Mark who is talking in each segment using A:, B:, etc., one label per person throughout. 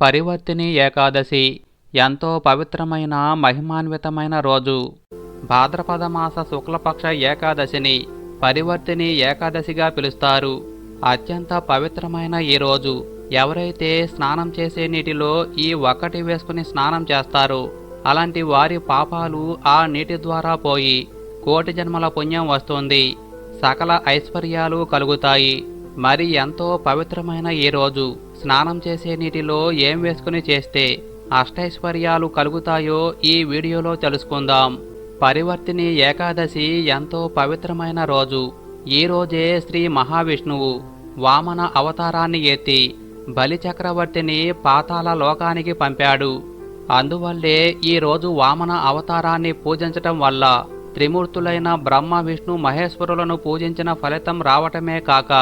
A: పరివర్తిని ఏకాదశి ఎంతో పవిత్రమైన మహిమాన్వితమైన రోజు. భాద్రపద మాస శుక్లపక్ష ఏకాదశిని పరివర్తిని ఏకాదశిగా పిలుస్తారు. అత్యంత పవిత్రమైన ఈ రోజు. ఎవరైతే స్నానం చేసే నీటిలో ఈ ఒక్కటి వేసుకుని స్నానం చేస్తారో అలాంటి వారి పాపాలు ఆ నీటి ద్వారా పోయి కోటి జన్మల పుణ్యం వస్తుంది. సకల ఐశ్వర్యాలు కలుగుతాయి. మరి ఎంతో పవిత్రమైన ఈ రోజు. స్నానం చేసే నీటిలో ఏం వేసుకుని చేస్తే అష్టైశ్వర్యాలు కలుగుతాయో ఈ వీడియోలో తెలుసుకుందాం. పరివర్తిని ఏకాదశి ఎంతో పవిత్రమైన రోజు. ఈ రోజే శ్రీ మహావిష్ణువు వామన అవతారాన్ని ఎత్తి బలి చక్రవర్తిని పాతాళ లోకానికి పంపాడు. అందువల్లే ఈ రోజు వామన అవతారాన్ని పూజించటం వల్ల త్రిమూర్తులైన బ్రహ్మ విష్ణు మహేశ్వరులను పూజించిన ఫలితం రావటమే కాక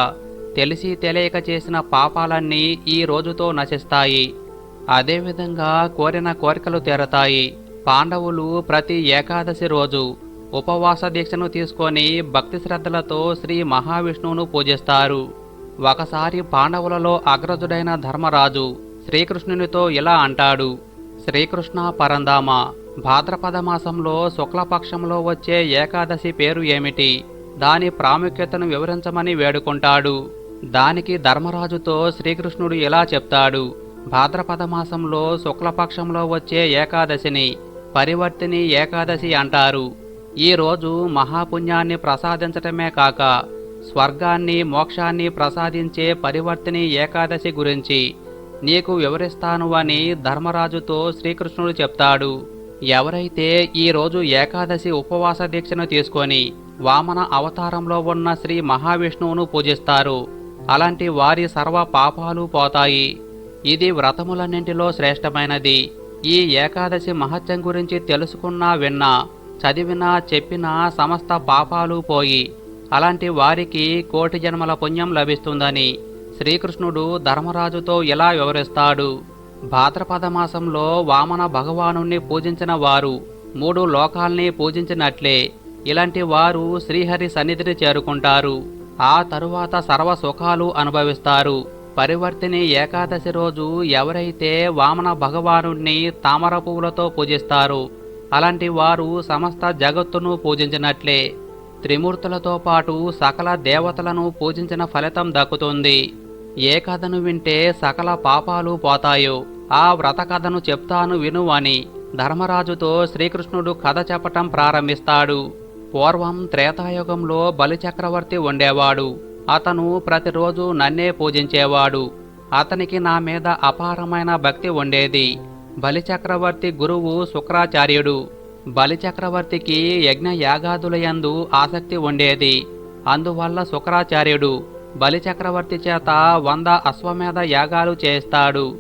A: తెలిసి తెలియక చేసిన పాపాలన్నీ ఈ రోజుతో నశిస్తాయి. అదేవిధంగా కోరిన కోరికలు తీరతాయి. పాండవులు ప్రతి ఏకాదశి రోజు ఉపవాస దీక్షను తీసుకొని భక్తి శ్రద్ధలతో శ్రీ మహావిష్ణువును పూజిస్తారు. ఒకసారి పాండవులలో అగ్రజుడైన ధర్మరాజు శ్రీకృష్ణునితో ఇలా అంటాడు. శ్రీకృష్ణ పరందామ భాద్రపద మాసంలో శుక్లపక్షంలో వచ్చే ఏకాదశి పేరు ఏమిటి? దాని ప్రాముఖ్యతను వివరించమని వేడుకుంటాడు. దానికి ధర్మరాజుతో శ్రీకృష్ణుడు ఇలా చెప్తాడు. భాద్రపద మాసంలో శుక్లపక్షంలో వచ్చే ఏకాదశిని పరివర్తిని ఏకాదశి అంటారు. ఈరోజు మహాపుణ్యాన్ని ప్రసాదించటమే కాక స్వర్గాన్ని మోక్షాన్ని ప్రసాదించే పరివర్తిని ఏకాదశి గురించి నీకు వివరిస్తాను అని ధర్మరాజుతో శ్రీకృష్ణుడు చెప్తాడు. ఎవరైతే ఈరోజు ఏకాదశి ఉపవాస దీక్షను తీసుకొని వామన అవతారంలో ఉన్న శ్రీ మహావిష్ణువును పూజిస్తారు అలాంటి వారి సర్వ పాపాలు పోతాయి. ఇది వ్రతములన్నింటిలో శ్రేష్టమైనది. ఈ ఏకాదశి మహత్యం గురించి తెలుసుకున్నా విన్నా చదివినా చెప్పినా సమస్త పాపాలు పోయి అలాంటి వారికి కోటి జన్మల పుణ్యం లభిస్తుందని శ్రీకృష్ణుడు ధర్మరాజుతో ఇలా వివరిస్తాడు. భాద్రపద మాసంలో వామన భగవానుణ్ణి పూజించిన వారు మూడు లోకాల్ని పూజించినట్లే ఇలాంటి వారు శ్రీహరి సన్నిధిని చేరుకుంటారు. ఆ తరువాత సర్వ సుఖాలు అనుభవిస్తారు. పరివర్తిని ఏకాదశి రోజు ఎవరైతే వామన భగవానుణ్ణి తామర పువ్వులతో పూజిస్తారు అలాంటి వారు సమస్త జగత్తును పూజించినట్లే. త్రిమూర్తులతో పాటు సకల దేవతలను పూజించిన ఫలితం దక్కుతుంది. ఏ కథను వింటే సకల పాపాలు పోతాయో ఆ వ్రత కథను చెప్తాను విను అని ధర్మరాజుతో శ్రీకృష్ణుడు కథ చెప్పటం ప్రారంభిస్తాడు. పూర్వం త్రేతాయుగంలో బలిచక్రవర్తి ఉండేవాడు. అతను ప్రతిరోజు నన్నే పూజించేవాడు. అతనికి నా మీద అపారమైన భక్తి ఉండేది. బలిచక్రవర్తి గురువు శుక్రాచార్యుడు. బలిచక్రవర్తికి యజ్ఞయాగాదులయందు ఆసక్తి ఉండేది. అందువల్ల శుక్రాచార్యుడు బలిచక్రవర్తి చేత వంద అశ్వమేధ యాగాలు చేస్తాడు.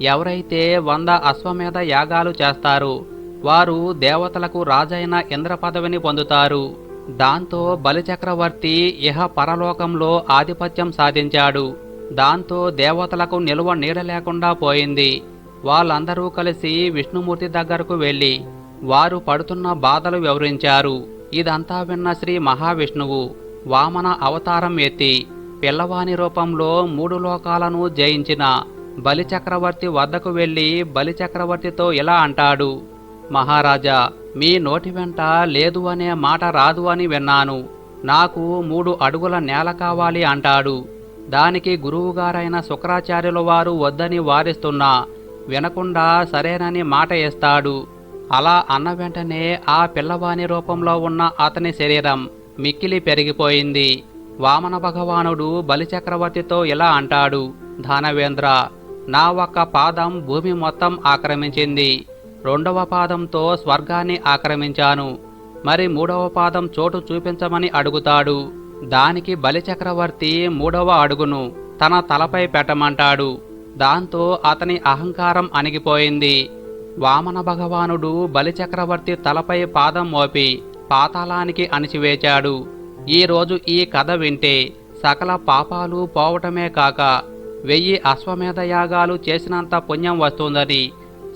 A: ఎవరైతే వంద అశ్వమేధ యాగాలు చేస్తారు వారు దేవతలకు రాజైన ఇంద్ర పదవిని పొందుతారు. దాంతో బలిచక్రవర్తి ఇహ పరలోకంలో ఆధిపత్యం సాధించాడు. దాంతో దేవతలకు నిలువ నీడ లేకుండా పోయింది. వాళ్ళందరూ కలిసి విష్ణుమూర్తి దగ్గరకు వెళ్ళి వారు పడుతున్న బాధలు వివరించారు. ఇదంతా విన్న శ్రీ మహావిష్ణువు వామన అవతారం ఎత్తి పిల్లవాని రూపంలో మూడు లోకాలను జయించిన బలిచక్రవర్తి వద్దకు వెళ్ళి బలిచక్రవర్తితో ఇలా అంటాడు. మహారాజా మీ నోటి వెంట లేదు అనే మాట రాదు అని విన్నాను. నాకు మూడు అడుగుల నేల కావాలి అంటాడు. దానికి గురువుగారైన శుక్రాచార్యుల వారు వద్దని వారిస్తున్నా వినకుండా సరేనని మాట ఇస్తాడు. అలా అన్న వెంటనే ఆ పిల్లవాని రూపంలో ఉన్న అతని శరీరం మిక్కిలి పెరిగిపోయింది. వామన భగవానుడు బలిచక్రవర్తితో ఇలా అంటాడు దానవేంద్ర నా ఒక్క పాదం భూమి మొత్తం ఆక్రమించింది. రెండవ పాదంతో స్వర్గాన్ని ఆక్రమించాను. మరి మూడవ పాదం చోటు చూపించమని అడుగుతాడు. దానికి బలిచక్రవర్తి మూడవ అడుగును తన తలపై పెట్టమంటాడు. దాంతో అతని అహంకారం అణిగిపోయింది. వామన భగవానుడు బలిచక్రవర్తి తలపై పాదం మోపి పాతాళానికి అణిచివేచాడు. ఈరోజు ఈ కథ వింటే సకల పాపాలు పోవటమే కాక వెయ్యి అశ్వమేధ యాగాలు చేసినంత పుణ్యం వస్తుందని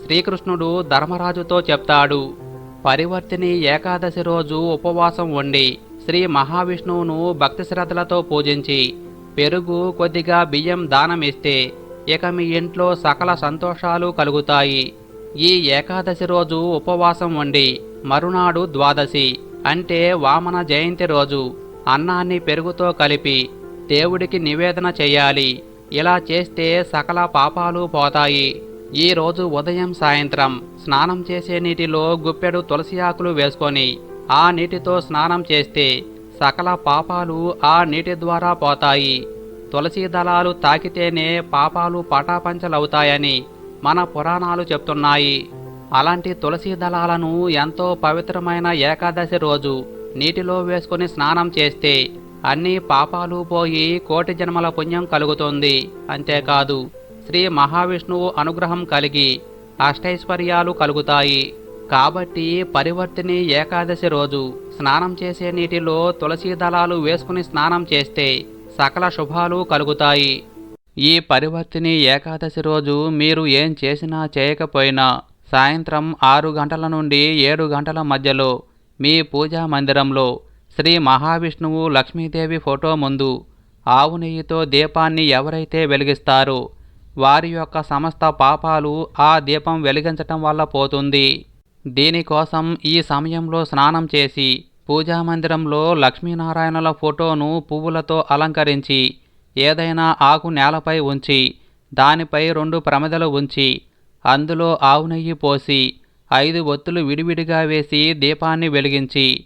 A: శ్రీకృష్ణుడు ధర్మరాజుతో చెప్తాడు పరివర్తిని ఏకాదశి రోజు ఉపవాసం ఉండి శ్రీ మహావిష్ణువును భక్తి శ్రద్ధలతో పూజించి పెరుగు కొద్దిగా బియ్యం దానం ఇస్తే ఇక మీ ఇంట్లో సకల సంతోషాలు కలుగుతాయి. ఈ ఏకాదశి రోజు ఉపవాసం ఉండి మరునాడు ద్వాదశి అంటే వామన జయంతి రోజు అన్నాన్ని పెరుగుతో కలిపి దేవుడికి నివేదన చేయాలి. ఇలా చేస్తే సకల పాపాలు పోతాయి. ఈ రోజు ఉదయం సాయంత్రం స్నానం చేసే నీటిలో గుప్పెడు తులసి ఆకులు వేసుకొని ఆ నీటితో స్నానం చేస్తే సకల పాపాలు ఆ నీటి ద్వారా పోతాయి. తులసి దళాలు తాకితేనే పాపాలు పటాపంచలవుతాయని మన పురాణాలు చెప్తున్నాయి. అలాంటి తులసి దళాలను ఎంతో పవిత్రమైన ఏకాదశి రోజు నీటిలో వేసుకొని స్నానం చేస్తే అన్ని పాపాలు పోయి కోటి జన్మల పుణ్యం కలుగుతుంది. అంతేకాదు శ్రీ మహావిష్ణువు అనుగ్రహం కలిగి అష్టైశ్వర్యాలు కలుగుతాయి. కాబట్టి పరివర్తిని ఏకాదశి రోజు స్నానం చేసే నీటిలో తులసి దళాలు వేసుకుని స్నానం చేస్తే సకల శుభాలు కలుగుతాయి. ఈ పరివర్తిని ఏకాదశి రోజు మీరు ఏం చేసినా చేయకపోయినా సాయంత్రం ఆరు గంటల నుండి ఏడు గంటల మధ్యలో మీ పూజా మందిరంలో శ్రీ మహావిష్ణువు లక్ష్మీదేవి ఫోటో ముందు ఆవు నెయ్యితో దీపాన్ని ఎవరైతే వెలిగిస్తారో వారి యొక్క సమస్త పాపాలు ఆ దీపం వెలిగించటం వల్ల పోతుంది. దీనికోసం ఈ సమయంలో స్నానం చేసి పూజా మందిరంలో లక్ష్మీనారాయణుల ఫోటోను పువ్వులతో అలంకరించి ఏదైనా ఆకు నేలపై ఉంచి దానిపై రెండు ప్రమిదలు ఉంచి అందులో ఆవు నెయ్యి పోసి ఐదు ఒత్తులు విడివిడిగా వేసి దీపాన్ని వెలిగించి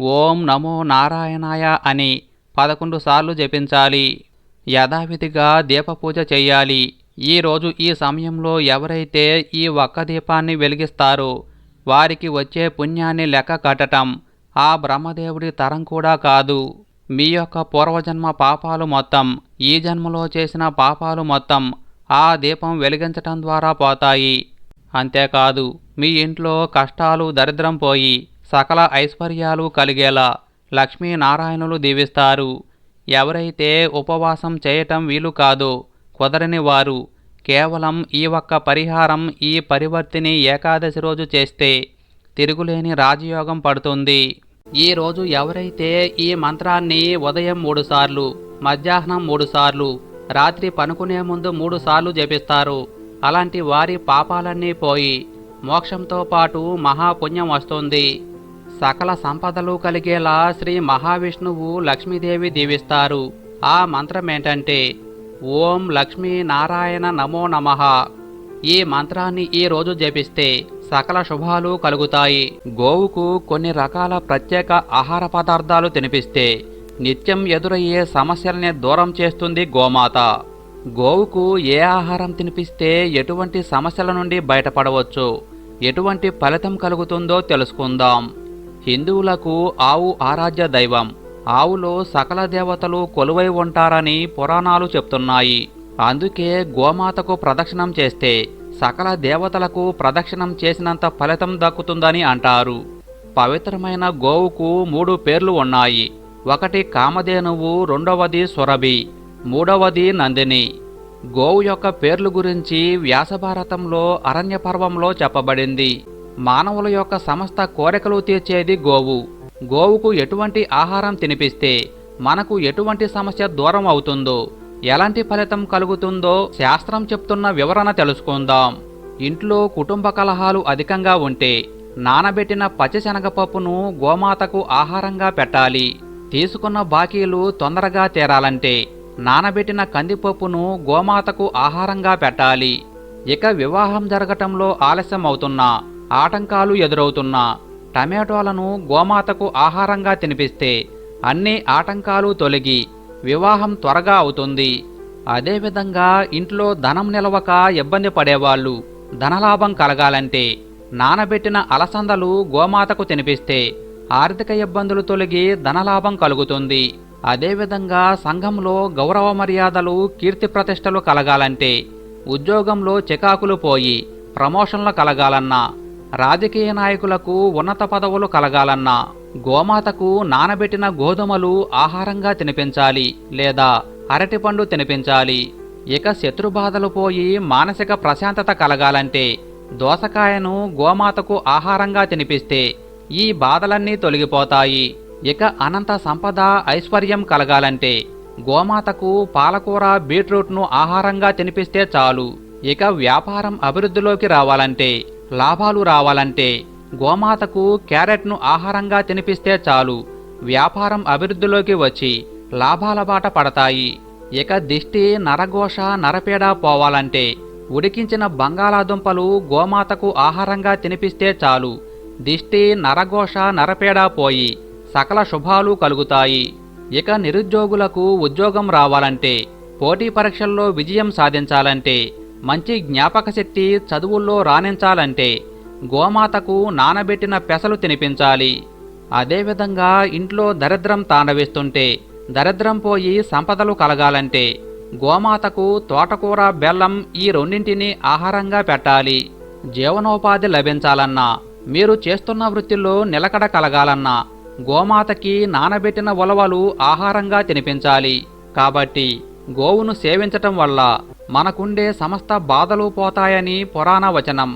A: ఓం నమో నారాయణాయ అని పదకొండు సార్లు జపించాలి. యథావిధిగా దీపపూజ చేయాలి. ఈరోజు ఈ సమయంలో ఎవరైతే ఈ ఒక్క దీపాన్ని వెలిగిస్తారో వారికి వచ్చే పుణ్యాన్ని లెక్క కట్టటం ఆ బ్రహ్మదేవుడి తరం కూడా కాదు. మీ యొక్క పూర్వజన్మ పాపాలు మొత్తం ఈ జన్మలో చేసిన పాపాలు మొత్తం ఆ దీపం వెలిగించటం ద్వారా పోతాయి. అంతేకాదు మీ ఇంట్లో కష్టాలు దరిద్రం పోయి సకల ఐశ్వర్యాలు కలిగేలా లక్ష్మీనారాయణులు దీవిస్తారు. ఎవరైతే ఉపవాసం చేయటం వీలు కాదో కుదరని వారు కేవలం ఈ ఒక్క పరిహారం ఈ పరివర్తిని ఏకాదశి రోజు చేస్తే తిరుగులేని రాజయోగం పడుతుంది. ఈ రోజు ఎవరైతే ఈ మంత్రాన్ని ఉదయం మూడుసార్లు మధ్యాహ్నం మూడుసార్లు రాత్రి పనుకునే ముందు మూడుసార్లు జపిస్తారు. అలాంటి వారి పాపాలన్నీ పోయి మోక్షంతో పాటు మహాపుణ్యం వస్తుంది. సకల సంపదలు కలిగేలా శ్రీ మహావిష్ణువు లక్ష్మీదేవి దీవిస్తారు. ఆ మంత్రం ఏంటంటే ఓం లక్ష్మీ నారాయణ నమో నమః. ఈ మంత్రాన్ని ఈ రోజు జపిస్తే సకల శుభాలు కలుగుతాయి. గోవుకు కొన్ని రకాల ప్రత్యేక ఆహార పదార్థాలు తినిపిస్తే నిత్యం ఎదురయ్యే సమస్యల్ని దూరం చేస్తుంది గోమాత. గోవుకు ఏ ఆహారం తినిపిస్తే ఎటువంటి సమస్యల నుండి బయటపడవచ్చు? ఎటువంటి ఫలితం కలుగుతుందో తెలుసుకుందాం. హిందువులకు ఆవు ఆరాధ్య దైవం. ఆవులో సకల దేవతలు కొలువై ఉంటారని పురాణాలు చెప్తున్నాయి. అందుకే గోమాతకు ప్రదక్షిణం చేస్తే సకల దేవతలకు ప్రదక్షిణం చేసినంత ఫలితం దక్కుతుందని అంటారు. పవిత్రమైన గోవుకు మూడు పేర్లు ఉన్నాయి. ఒకటి కామధేనువు రెండవది సురభి మూడవది నందిని. గోవు యొక్క పేర్లు గురించి వ్యాసభారతంలో అరణ్యపర్వంలో చెప్పబడింది. మానవుల యొక్క సమస్త కోరికలు తీర్చేది గోవు. గోవుకు ఎటువంటి ఆహారం తినిపిస్తే మనకు ఎటువంటి సమస్య దూరం అవుతుందో ఎలాంటి ఫలితం కలుగుతుందో శాస్త్రం చెప్తున్న వివరణ తెలుసుకుందాం. ఇంట్లో కుటుంబ కలహాలు అధికంగా ఉంటే నానబెట్టిన పచ్చిశనగపప్పును గోమాతకు ఆహారంగా పెట్టాలి. తీసుకున్న బాకీలు తొందరగా తీరాలంటే నానబెట్టిన కందిపప్పును గోమాతకు ఆహారంగా పెట్టాలి. ఇక వివాహం జరగటంలో ఆలస్యం అవుతున్నా ఆటంకాలు ఎదురవుతున్నా టమాటోలను గోమాతకు ఆహారంగా తినిపిస్తే అన్ని ఆటంకాలు తొలగి వివాహం త్వరగా అవుతుంది. అదేవిధంగా ఇంట్లో ధనం నిలవక ఇబ్బంది పడేవాళ్ళు ధనలాభం కలగాలంటే నానబెట్టిన అలసందలు గోమాతకు తినిపిస్తే ఆర్థిక ఇబ్బందులు తొలగి ధనలాభం కలుగుతుంది. అదేవిధంగా సంఘంలో గౌరవ మర్యాదలు కీర్తి ప్రతిష్టలు కలగాలంటే ఉద్యోగంలో చికాకులు పోయి ప్రమోషన్లు కలగాలన్నా రాజకీయ నాయకులకు ఉన్నత పదవులు కలగాలన్నా గోమాతకు నానబెట్టిన గోధుమలు ఆహారంగా తినిపించాలి లేదా అరటిపండు తినిపించాలి. ఇక శత్రుబాధలు పోయి మానసిక ప్రశాంతత కలగాలంటే దోసకాయను గోమాతకు ఆహారంగా తినిపిస్తే ఈ బాధలన్నీ తొలగిపోతాయి. ఇక అనంత సంపద ఐశ్వర్యం కలగాలంటే గోమాతకు పాలకూర బీట్రూట్ను ఆహారంగా తినిపిస్తే చాలు. ఇక వ్యాపారం అభివృద్ధిలోకి రావాలంటే లాభాలు రావాలంటే గోమాతకు క్యారెట్ను ఆహారంగా తినిపిస్తే చాలు. వ్యాపారం అభివృద్ధిలోకి వచ్చి లాభాల బాట పడతాయి. ఇక దిష్టి నరఘోష నరపేడ పోవాలంటే ఉడికించిన బంగాళాదుంపలు గోమాతకు ఆహారంగా తినిపిస్తే చాలు. దిష్టి నరఘోష నరపేడ పోయి సకల శుభాలు కలుగుతాయి. ఇక నిరుద్యోగులకు ఉద్యోగం రావాలంటే పోటీ పరీక్షల్లో విజయం సాధించాలంటే మంచి జ్ఞాపక శక్తి చదువుల్లో రాణించాలంటే గోమాతకు నానబెట్టిన పెసలు తినిపించాలి. అదేవిధంగా ఇంట్లో దరిద్రం తాండవిస్తుంటే దరిద్రం పోయి సంపదలు కలగాలంటే గోమాతకు తోటకూర బెల్లం ఈ రెండింటిని ఆహారంగా పెట్టాలి. జీవనోపాధి లభించాలన్నా మీరు చేస్తున్న వృత్తిలో నిలకడ కలగాలన్నా గోమాతకి నానబెట్టిన ఉలవలు ఆహారంగా తినిపించాలి. కాబట్టి గోవును సేవించటం వల్ల మనకుండే సమస్త బాధలు పోతాయని పురాణ వచనం